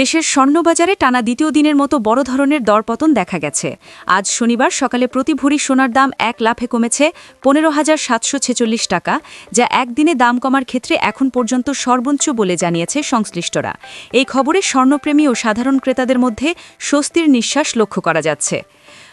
দেশের স্বর্ণবাজারে টানা দ্বিতীয় দিনের মতো বড় ধরনের দরপতন দেখা গেছে। আজ শনিবার সকালে প্রতি ভরি সোনার দাম এক লাফে কমেছে পনেরো হাজার সাতশো ছেচল্লিশ টাকা, যা একদিনে দাম কমার ক্ষেত্রে এখন পর্যন্ত সর্বোচ্চ বলে জানিয়েছে সংশ্লিষ্টরা। এই খবরে স্বর্ণপ্রেমী ও সাধারণ ক্রেতাদের মধ্যে স্বস্তির নিঃশ্বাস লক্ষ্য করা যাচ্ছে।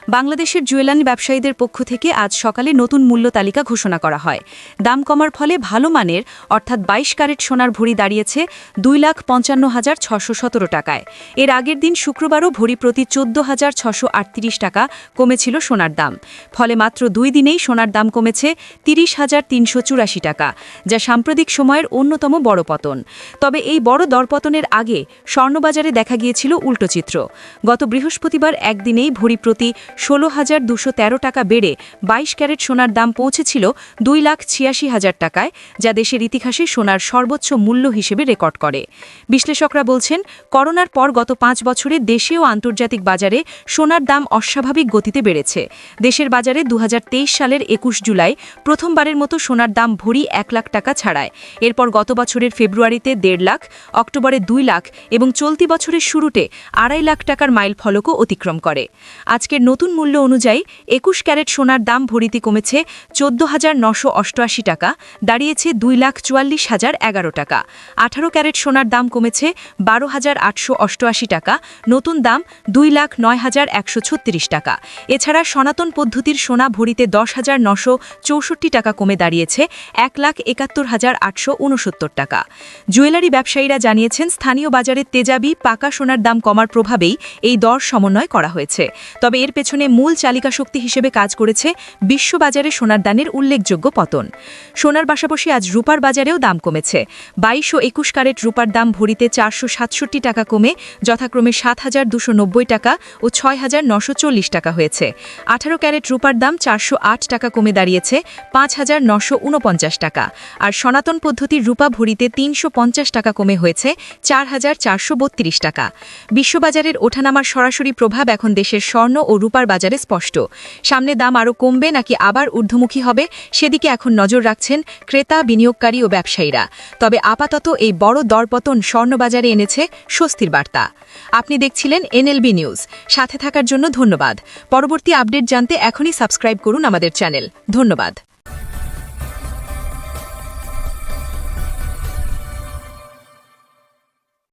বাংলাদেশের জুয়েলারি ব্যবসায়ীদের পক্ষ থেকে আজ সকালে নতুন মূল্য তালিকা ঘোষণা করা হয়। দাম কমার ফলে ভালো মানের, অর্থাৎ বাইশ ক্যারেট সোনার ভরি দাঁড়িয়েছে দুই লাখ পঞ্চান্ন হাজার ছশো সতেরো টাকায়। এর আগের দিন শুক্রবারও ভরি প্রতি চোদ্দ হাজার ছশো আটত্রিশ টাকা কমেছিল সোনার দাম। ফলে মাত্র দুই দিনেই সোনার দাম কমেছে তিরিশ হাজার তিনশো চুরাশি টাকা, যা সাম্প্রতিক সময়ের অন্যতম বড় পতন। তবে এই বড় দরপতনের আগে স্বর্ণবাজারে দেখা গিয়েছিল উল্টো চিত্র। গত বৃহস্পতিবার একদিনেই ভরি প্রতি ষোলো হাজার দুশো তেরো টাকা বেড়ে বাইশ ক্যারেট সোনার দাম পৌঁছেছিল দুই লাখ ছিয়াশি হাজার টাকায়, যা দেশের ইতিহাসে সোনার সর্বোচ্চ মূল্য হিসেবে রেকর্ড করে। বিশ্লেষকরা বলছেন, করোনার পর গত পাঁচ বছরে দেশে ও আন্তর্জাতিক বাজারে সোনার দাম অস্বাভাবিক গতিতে বেড়েছে। দেশের বাজারে দু হাজার তেইশ সালের একুশ জুলাই প্রথমবারের মতো সোনার দাম ভরি এক লাখ টাকা ছাড়ায়। এরপর গত বছরের ফেব্রুয়ারিতে দেড় লাখ, অক্টোবরে দুই লাখ এবং চলতি বছরের শুরুতে আড়াই লাখ টাকার মাইল ফলকও অতিক্রম করে। আজকের নতুন মূল্য অনুযায়ী একুশ ক্যারেট সোনার দাম ভরিতে কমেছে চোদ্দ হাজার নশো অষ্টআশি টাকা, দাঁড়িয়েছে দুই লাখ চুয়াল্লিশ হাজার এগারো টাকা। আঠারো ক্যারেট সোনার দাম কমেছে বারো হাজার আটশো অষ্টআশি টাকা, নতুন দাম দুই লাখ নয় হাজার একশো ছত্রিশ টাকা। এছাড়া সনাতন পদ্ধতির সোনা ভরিতে দশ হাজার নশো চৌষট্টি টাকা কমে দাঁড়িয়েছে এক লাখ একাত্তর হাজার আটশো উনসত্তর টাকা। জুয়েলারি ব্যবসায়ীরা জানিয়েছেন, স্থানীয় বাজারে তেজাবি পাকা সোনার দাম কমার প্রভাবেই এই দর সমন্বয় করা হয়েছে। তবে এর পেছনে মূল চালিকা শক্তি হিসেবে কাজ করেছে বিশ্ববাজারে সোনার দানের উল্লেখযোগ্য পতন। সোনার পাশাপাশি আজ রূপার বাজারেও দাম কমেছে। বাইশ ও একুশ ক্যারেট রূপার দাম ভরিতে চারশো সাতষট্টি টাকা কমে যথাক্রমে সাত হাজার দুশো নব্বই টাকা ও ছয় হাজার নশো চল্লিশ টাকা হয়েছে। আঠারো ক্যারেট রূপার দাম চারশো আট টাকা কমে দাঁড়িয়েছে পাঁচ হাজার নশো উনপঞ্চাশ টাকা। আর সনাতন পদ্ধতির রূপা ভরিতে তিনশো পঞ্চাশ টাকা কমে হয়েছে চার হাজার চারশো বত্রিশ টাকা। বিশ্ববাজারের ওঠানামার সরাসরি প্রভাব এখন দেশের স্বর্ণ ও রূপার বাজারে স্পষ্ট। সামনে দাম আরও কমবে নাকি আবার ঊর্ধ্বমুখী হবে, সেদিকে এখন নজর রাখছেন ক্রেতা, বিনিয়োগকারী ও ব্যবসায়ীরা। তবে আপাতত এই বড় দরপতন স্বর্ণবাজারে এনেছে স্বস্তির বার্তা। আপনি দেখছিলেন এনএলবি নিউজ। সাথে থাকার জন্য ধন্যবাদ। পরবর্তী আপডেট জানতে এখনই সাবস্ক্রাইব করুন আমাদের চ্যানেল। ধন্যবাদ।